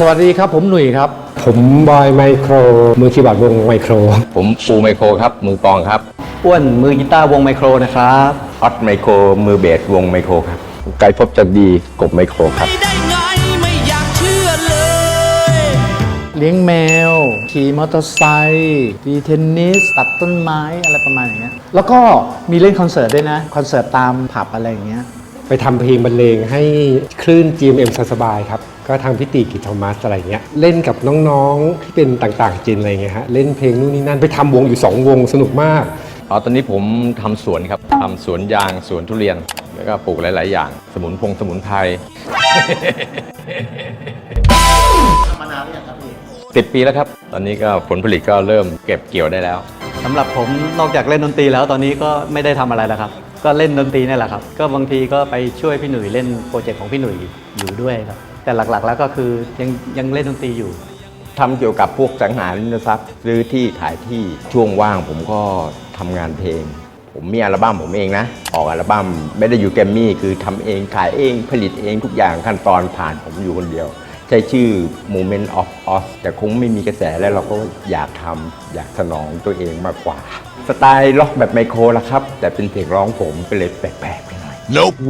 สวัสดีครับผมหนุ่ยครับ ผมบอยไมโคร มือคีย์บอร์ดวงไมโคร ผมปูไมโครครับ มือกลองครับอ้วนมือกีตาร์วงไมโครนะครับออตไมโคร มือเบสวงไมโครครับไกลพบจันดีกบไมโครครับได้ไงไม่อยากเชื่อเลย เลี้ยงแมว ขี่มอเตอร์ไซค์ตีเทนนิสตัดต้นไม้อะไรประมาณอย่างเงี้ยแล้วก็มีเล่นคอนเสิร์ตด้วยนะ คอนเสิร์ตตามผับอะไรอย่างเงี้ย ไปทำเพลงบรรเลงให้คลื่น GMM สบายๆครับ ก็ทางพิติกิจโทมัสอะไรเงี้ยเล่นกับน้องๆที่เป็นต่างๆจินอะไรเงี้ยฮะเล่นเพลงนู่นนี่นั่นไปทำวงอยู่ 2 วงสนุกมาก อ๋อตอนนี้ผมทำสวนครับทำสวนยางสวนทุเรียน แล้วก็ปลูกหลาย ๆ อย่าง สมุนพงสมุนไพรทำมานานหรือยังครับพี่สิบปีแล้วครับ ตอนนี้ก็ผลผลิตก็เริ่มเก็บเกี่ยวได้แล้ว สำหรับผมนอกจากเล่นดนตรีแล้วตอนนี้ก็ไม่ได้ทำอะไรแล้วครับ ก็เล่นดนตรีนี่แหละครับ ก็บางทีก็ไปช่วยพี่หนุ่ยเล่นโปรเจกต์ของพี่หนุ่ยอยู่ด้วยครับ แต่หลักๆ แล้วก็คือยังยังเล่นดนตรีอยู่ทำเกี่ยวกับพวกสังหาริมทรัพย์ซื้อที่ขายที่ช่วงว่างผมก็ทำงานเพลง ผมมีอัลบั้มผมเองนะ ออกอัลบั้มไม่ได้อยู่แกรมมี่คือทำเองขายเองผลิตเองทุกอย่างขั้นตอนผ่านผมอยู่คนเดียว ใช้ชื่อ Moment of Oz แต่คงไม่มีกระแสแล้วเราก็อยากทำอยากสนองตัวเองมากกว่า สไตล์ล็อกแบบไมโครละครับ แต่เป็นเพลงร้องผมก็เลยแปลกๆไปหน่อย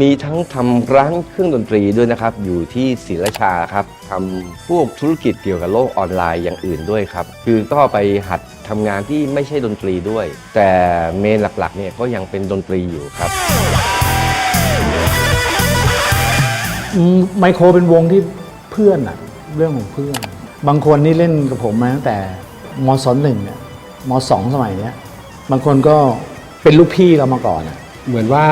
มีทั้งทำร้านเครื่องดนตรีด้วยนะครับ อยู่ที่ศรีราชาครับทำพวกธุรกิจเกี่ยวกับโลกออนไลน์อย่างอื่นด้วยครับ คือก็ไปหัดทำงานที่ไม่ใช่ดนตรีด้วย แต่เมนหลักๆเนี่ยก็ยังเป็นดนตรีอยู่ครับอืมไมโครเป็นวงที่เพื่อนอะเรื่องของเพื่อน บางคนนี่เล่นกับผมมาตั้งแต่มศหนึ่งเนี่ยมสองสมัยเนี้ย บางคนก็เป็นลูกพี่เรามาก่อนอะเหมือนว่า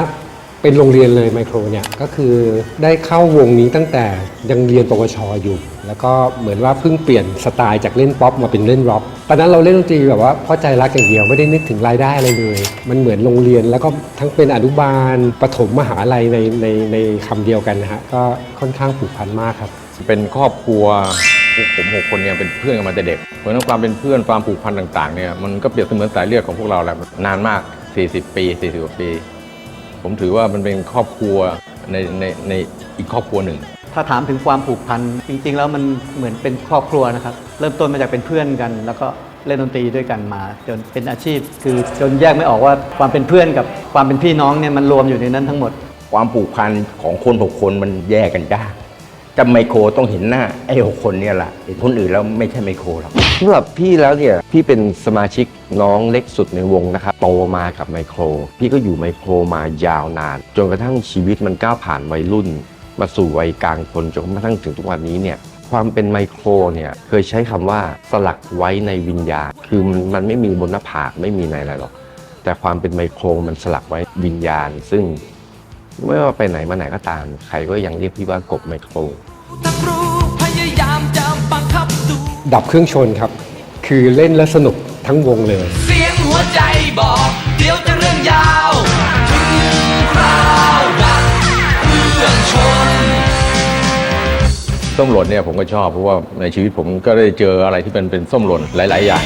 เป็นโรงเรียนเลยไมโครเนี่ยก็คือได้เข้าวงนี้ตั้งแต่ยังเรียนปวชอยู่ แล้วก็เหมือนว่าเพิ่งเปลี่ยนสไตล์จากเล่นป๊อปมาเป็นเล่นร็อกตอนนั้นเราเล่นดนตรีแบบว่าเพราะใจรักอย่างเดียวไม่ได้นึกถึงรายได้อะไรเลย มันเหมือนโรงเรียนแล้วก็ทั้งเป็นอนุบาลประถมมหาลัยในในในคำเดียวกันนะฮะก็ค่อนข้างผูกพันมากครับ เป็นครอบครัว พวกผมหกคนเนี่ยเป็นเพื่อนกันมาแต่เด็ก เพราะฉะนั้นความเป็นเพื่อนความผูกพันต่างๆเนี่ยมันก็เปรียบเสมือนสายเลือดของพวกเราแหละนานมาก 40 ปี 40กว่าปี ผมถือว่ามันเป็นครอบครัวในในในอีกครอบครัวหนึ่ง ถ้าถามถึงความผูกพันจริง ๆ แล้วมันเหมือนเป็นครอบครัวนะครับ เริ่มต้นมาจากเป็นเพื่อนกัน แล้วก็เล่นดนตรีด้วยกันมา จนเป็นอาชีพ คือจนแยกไม่ออกว่าความเป็นเพื่อนกับความเป็นพี่น้องเนี่ยมันรวมอยู่ในนั้นทั้งหมด ความผูกพันของคนหกคนมันแยกกันยาก จะไมโครต้องเห็นหน้า ไอ้หกคนเนี่ยแหละเห็นคนอื่นแล้วไม่ใช่ไมโครหรอกสำหรับพี่แล้วเนี่ยพี่เป็นสมาชิกน้องเล็กสุดในวงนะครับโตมากับไมโคร พี่ก็อยู่ไมโครมายาวนาน จนกระทั่งชีวิตมันก้าวผ่านวัยรุ่น มาสู่วัยกลางคนจนกระทั่งถึงทุกวันนี้เนี่ยความเป็นไมโครเนี่ยเคยใช้คำว่าสลักไว้ในวิญญาณ คือมันไม่มีบนหน้าผากไม่มีในอะไรหรอกแต่ความเป็นไมโครมันสลักไว้วิญญาณ ซึ่ง ไม่ว่าไปไหนมาไหนก็ตาม ใครก็ยังเรียกพี่ว่ากบไมโครถ้าครูพยายามจะบังคับดูดับเครื่องชนครับ คือเล่นแล้วสนุกทั้งวงเลย เสียงหัวใจบอก เดี๋ยวจะเรื่องยาวถึงคราวดับเครื่องชนส้มหล่นเนี่ยผมก็ชอบเพราะว่าในชีวิตผมก็ได้เจออะไรที่เป็นเป็นส้มหล่นหลาย ๆ อย่าง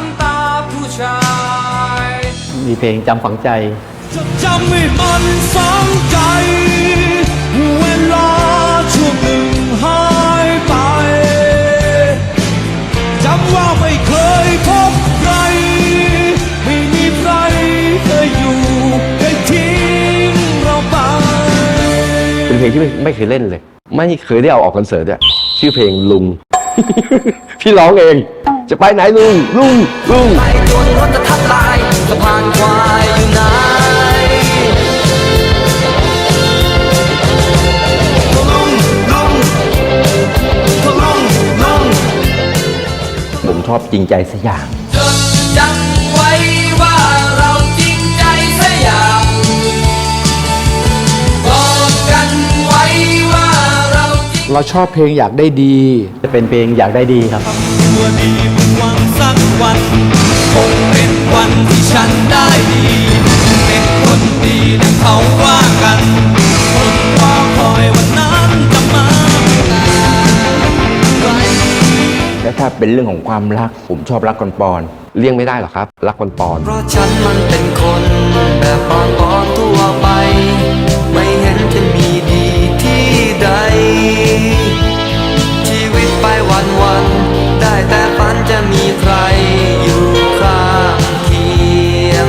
ำตาผู้ชายมีเพลงจำฝังใจจดจำให้มันฝังใจ เพลงที่ไม่ไม่เคยเล่นเลย ไม่เคยได้เอาออกคอนเสิร์ตด้วยชื่อเพลงลุง พี่ร้องเอง จะไปไหนลุงลุงลุงไปจนรถจะทับลายสะพานควายอยู่ไหนลุงลุงลุงลุงผมชอบจริงใจสักอย่าง เราจริงเราชอบเพลงอยากได้ดี จะเป็นเพลงอยากได้ดีครับตัวดีมุ่งหวังสักวันคงเป็นวันที่ฉันได้ดีเป็นคนดีดังเขาว่ากันคนรอคอยวันนั้นจะมาแต่ไกลแล้วถ้าเป็นเรื่องของความรัก ผมชอบรักก่อนปอนเลี่ยงไม่ได้หรอกครับ รักปอนปอนเพราะฉันมันเป็นคนแบบปอนปอนๆทั่วไป ไม่เห็นจะมีดีที่ใด ชีวิตไปวันวันๆได้แต่ฝันจะมีใครอยู่ข้างเคียง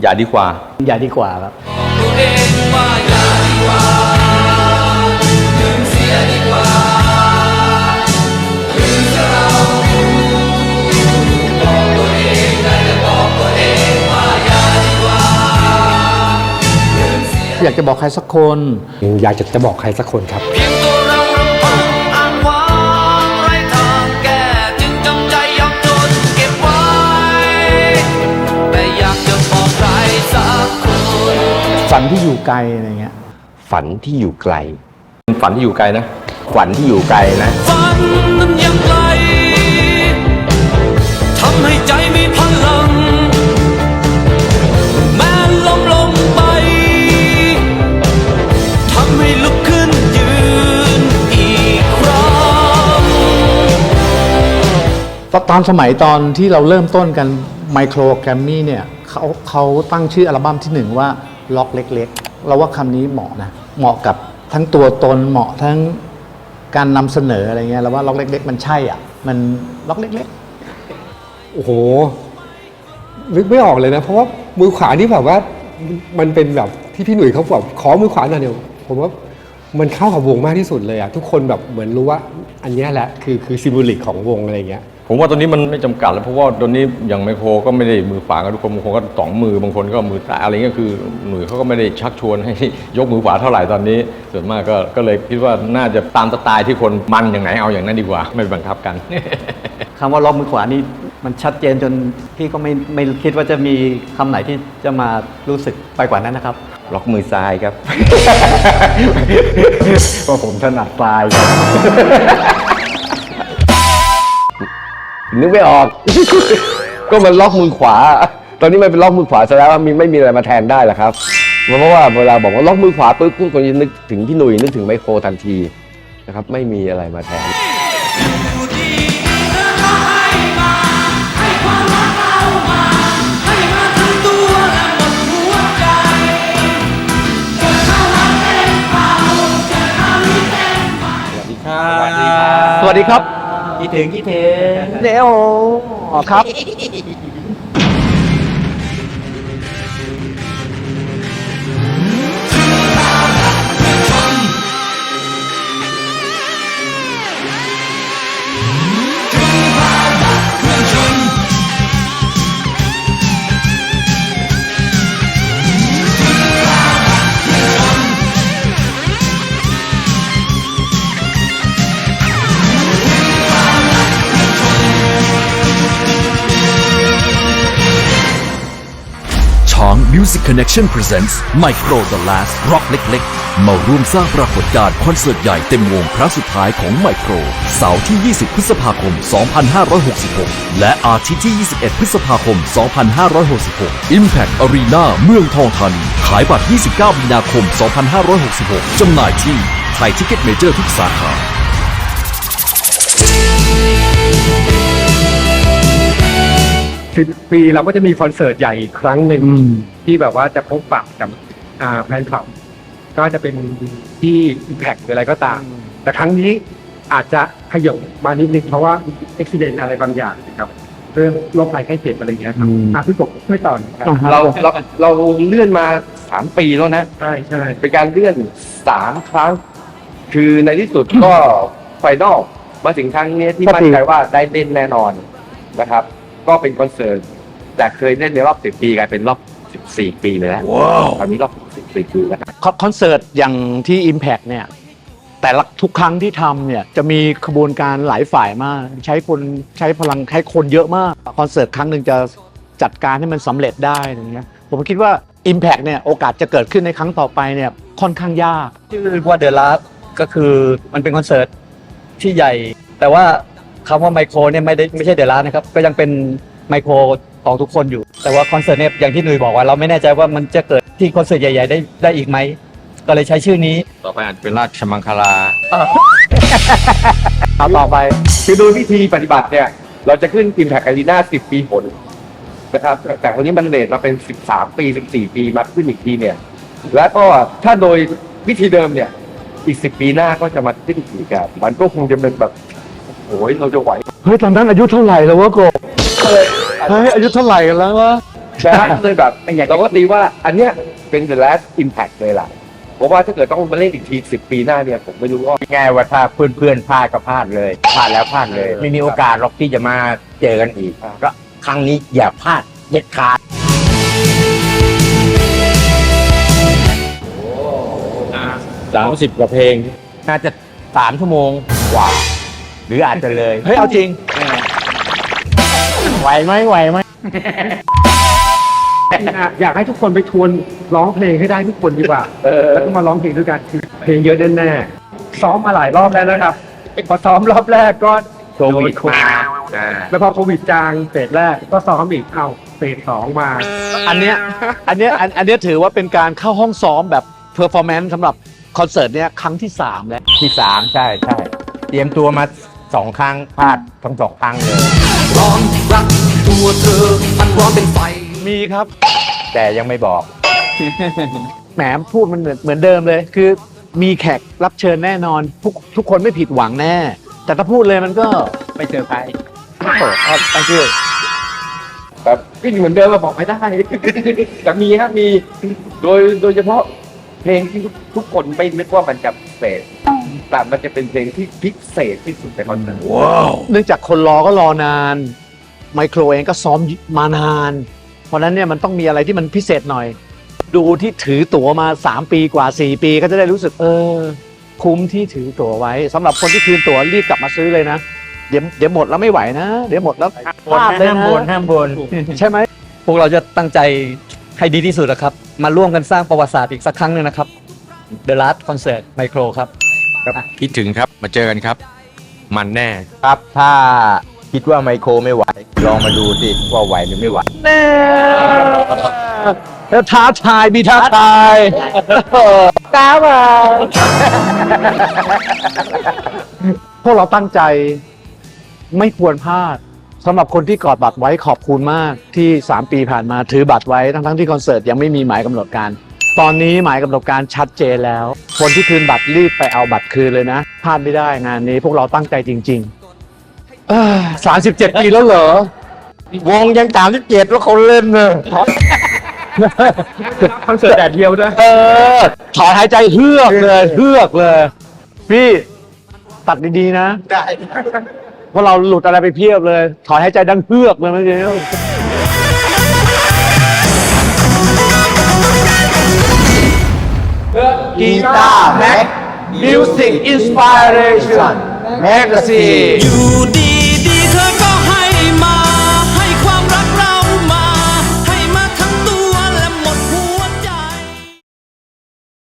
อย่าดีกว่า อย่าดีกว่าครับ ตัวเองว่าอย่า อยากจะบอกใครสักคน อยากจะจะบอกใครสักคนครับ เพียงตัวเราลำพังอ้างว้างไร้ทางแก้จึงจำใจยอมทนเก็บไว้ แต่อยากจะบอกใครสักคน ฝันที่อยู่ไกลอะไรเงี้ย ฝันที่อยู่ไกล ฝันที่อยู่ไกลนะ ฝันที่อยู่ไกลนะ ฝันนั้นยังไกลทำให้ใจมี ตตอนสมัยตอนที่เราเริ่มต้นกันไมโครแกรมมี่เนี่ยเขาเขาตั้งชื่ออัลบั้มที่หนึ่งว่าล็อกเล็กๆ เราว่าคำนี้เหมาะนะ เหมาะกับทั้งตัวตนเหมาะทั้งการนำเสนออะไรเงี้ยเราว่าล็อกเล็ก ๆ มันใช่อะ มันล็อกเล็กโอ้โหนึกไม่ออกเลยนะ เพราะว่ามือขวานี่แบบว่ามันเป็นแบบที่พี่หนุ่ยเขาแบบขอมือขวาหน่อยเดียวผมว่ามันเข้ากับวงมากที่สุดเลยอะทุกคนแบบเหมือนรู้ว่าอันนี้แหละคือคือซิมบลิกของวงอะไรเงี้ย ผมว่าตอนนี้มันไม่จำกัดแล้วเพราะว่าตอนนี้อย่างไมโครก็ไม่ได้มือฝากันทุกคนบางคนก็สองมือบางคนก็มือซ้ายอะไรเงี้ยคือหนุ่ยเขาก็ไม่ได้ชักชวนให้ยกมือขวาเท่าไหร่ตอนนี้ ส่วนมากก็ก็เลยคิดว่าน่าจะตามสไตล์ที่คนมันอย่างไหนเอาอย่างนั้นดีกว่า ไม่บังคับกันคำว่าล็อกมือขวานี่มันชัดเจนจนพี่ก็ไม่ไม่คิดว่าจะมีคำไหนที่จะมารู้สึกไปกว่านั้นนะครับล็อกมือซ้ายครับเพราะผมถนัดซ้ายครับ นึกไม่ออก ก็มันล็อกมือขวา ตอนนี้มันเป็นล็อกมือขวาซะแล้วมีไม่มีอะไรมาแทนได้หรอครับเพราะว่าเวลาบอกว่าล็อกมือขวาปุ๊บทุกคนจะนึกถึงพี่หนุ่ยนึกถึงไมโครทันทีนะครับไม่มีอะไรมาแทนสวัสดีครับ คิดถึงคิดถึง เดี๋ยวครับ Music Connection Presents Micro The Last Rock เล็กๆ มาร่วมสร้างปรากฏการณ์คอนเสิร์ตใหญ่เต็มวงครั้งสุดท้ายของ Micro เสาร์ที่ 20 พฤษภาคม 2566 และอาทิตย์ที่ 21 พฤษภาคม 2566 Impact Arena เมืองทองธานี ขายบัตร 29 มีนาคม 2566 จำหน่ายที่ไทยทิกเก็ตเมเจอร์ทุกสาขา สิบปีเราก็จะมีคอนเสิร์ตใหญ่อีกครั้งหนึ่งที่แบบว่าจะพบปะกับอ่าแฟนคลับก็จะเป็นที่อิมแพกหรืออะไรก็ตาม แต่ครั้งนี้อาจจะขยบมานิดนึงเพราะว่าอุบิเหตุอะไรบางอย่างนะครับ เรื่องโรคภัยไข้เจ็บอะไรอย่างเงี้ยครับอะพี่กบช่วยต่อหน่อยครับเราเราเราเลื่อนมาสามปีแล้วนะ ใช่ใช่เป็นการเลื่อนสามครั้ง คือในที่สุดก็ ไฟนอลมาถึงครั้งนี้ที่มั่นใจว่าได้เล่นแน่นอนนะครับ ก็เป็นคอนเสิร์ตแต่เคยเล่นในรอบสิบปีกลายเป็นรอบสิบสี่ปีเลยแล้วตอนนี้รอบสิบสี่ปีแล้วครับคอนคอนเสิร์ตอย่างที่ Impact เนี่ยแต่ละทุกครั้งที่ทำเนี่ยจะมีขบวนการหลายฝ่ายมาก ใช้คนใช้พลังใช้คนเยอะมากคอนเสิร์ตครั้งหนึ่งจะจัดการให้มันสำเร็จได้อย่างเงี้ยผมคิดว่า Impact เนี่ยโอกาสจะเกิดขึ้นในครั้งต่อไปเนี่ยค่อนข้างยาก ชื่อว่าเดอะลาสก็คือมันเป็นคอนเสิร์ตที่ใหญ่ แต่ว่า คำว่าไมโครเนี่ยไม่ได้ไม่ใช่เดล้านนะครับ ก็ยังเป็นไมโครของทุกคนอยู่ แต่ว่าคอนเสิร์ตเนี่ยอย่างที่หนุ่ยบอกว่าเราไม่แน่ใจว่ามันจะเกิดที่คอนเสิร์ตใหญ่ ๆ ได้ได้อีกไหม ก็เลยใช้ชื่อนี้ต่อไปอาจจะเป็นราชมังคลา เอาต่อไป คือโดยวิธีปฏิบัติเนี่ย เราจะขึ้น Impact Arena 10 ปีผลนะครับแต่คนนี้มันเลทมาเป็น 13 ปี 14 ปีมาขึ้นอีกทีเนี่ย แล้วก็ถ้าโดยวิธีเดิมเนี่ย อีก 10 ปีหน้าก็จะมาขึ้นอีกอะมันก็คงจะเป็นแบบ โอ้ยเราจะไหวเฮ้ยตอนนั้นอายุเท่าไหร่แล้ววะโกบเฮ้ยอายุเท่าไหร่กันแล้ววะนะฮะเลยแบบเราก็ตีว่าอันเนี้ยเป็น the last impact เลยล่ะเพราะว่าถ้าเกิดต้องมาเล่นอีกที10ปีหน้าเนี่ยผมไม่รู้ว่า ง่ายว่าถ้าเพื่อนๆพลาดก็พลาดเลยพลาดแล้วพลาดเลย ไม่มีโอกาสหรอกที่จะมาเจอกันอีกครับ ก็ครั้งนี้อย่าพลาดเด็ดขาดสามสิบกว่าเพลง น่าจะสามชั่วโมงกว่า หรืออาจจะเลยเฮ้ยเอาจริง ไหวไหมไหวไหมอยากให้ทุกคนไปทวนร้องเพลงให้ได้ทุกคนดีกว่าแล้วก็มาร้องเพลงด้วยกันคือเพลงเยอะแน่ๆซ้อมมาหลายรอบแล้วนะครับพอซ้อมรอบแรกก็โควิดมาอ่าแล้วพอโควิดจางเฟสแรกก็ซ้อมอีกเอาเฟสสองมา อันเนี้ยอันเนี้ยอันอันเนี้ยถือว่าเป็นการเข้าห้องซ้อมแบบเพอร์ฟอร์แมนซ์สำหรับคอนเสิร์ตเนี้ยครั้งที่ 3 แล้วที่สามใช่ใช่เตรียมตัวมา สองครั้งพลาดทั้งสองครั้งเลย ร้อนรักตัวเธอ มันร้อนเป็นไฟ มีครับ แต่ยังไม่บอก แหมพูดมันเหมือนเหมือนเดิมเลย คือมีแขกรับเชิญแน่นอน ทุกทุกคนไม่ผิดหวังแน่ แต่ถ้าพูดเลยมันก็ไม่เจอใครโอ้โหครับ thank you แบบก็เหมือนเดิมมาบอกไม่ได้ แต่มีครับมี โดยโดยเฉพาะเพลงที่ทุกคนไม่นึกว่ามันจะ เศษแต่มันจะเป็นเพลงที่พิเศษที่สุดในคอนเสิร์ตเนื่องจากคนรอก็รอนาน ไมโครเองก็ซ้อมมานาน เพราะฉะนั้นเนี่ยมันต้องมีอะไรที่มันพิเศษหน่อย ดูที่ถือตั๋วมา 3 ปีกว่า 4 ปีก็จะได้รู้สึก เออ คุ้มที่ถือตั๋วไว้สำหรับคนที่คืนตั๋วรีบกลับมาซื้อเลยนะเดี๋ยวเดี๋ยวหมดแล้วไม่ไหวนะ เดี๋ยวหมดแล้วพลาดเลยห้ามนะบนห้ามบนใช่ไหมพวกเราจะตั้งใจให้ดีที่สุดนะครับ มาร่วมกันสร้างประวัติศาสตร์อีกสักครั้งหนึงนะครับ The Last Concert Micro ครับ คิดถึงครับมาเจอกันครับ มันแน่ ครับ ถ้าคิดว่าไมโครไม่ไหว ลองมาดูสิว่าไหวหรือไม่ไหวแน่แล้วท้าทายมีท้าทายกล้าเปล่าพวกเราตั้งใจไม่ควรพลาดสำหรับคนที่กอดบัตรไว้ขอบคุณมากที่ 3 ปีผ่านมาถือบัตรไว้ทั้งๆที่คอนเสิร์ตยังไม่มีหมายกำหนดการ ตอนนี้หมายกำหนดการชัดเจนแล้ว คนที่คืนบัตรรีบไปเอาบัตรคืนเลยนะพลาดไม่ได้งานนี้พวกเราตั้งใจจริงๆสามสิบเจ็ดปีแล้วเหรอ วงยังสามสิบเจ็ดแล้วเขาเล่นเนอะคอนเสิร์ตแดดเดียวด้วยเออถอนหายใจเฮือกเลยเฮือกเลย พี่ตัดดีๆนะ ได้เพราะเราหลุดอะไรไปเพียบเลย ถอนหายใจดังเฮือกเลยเมื่อกี้ กีตาร์แ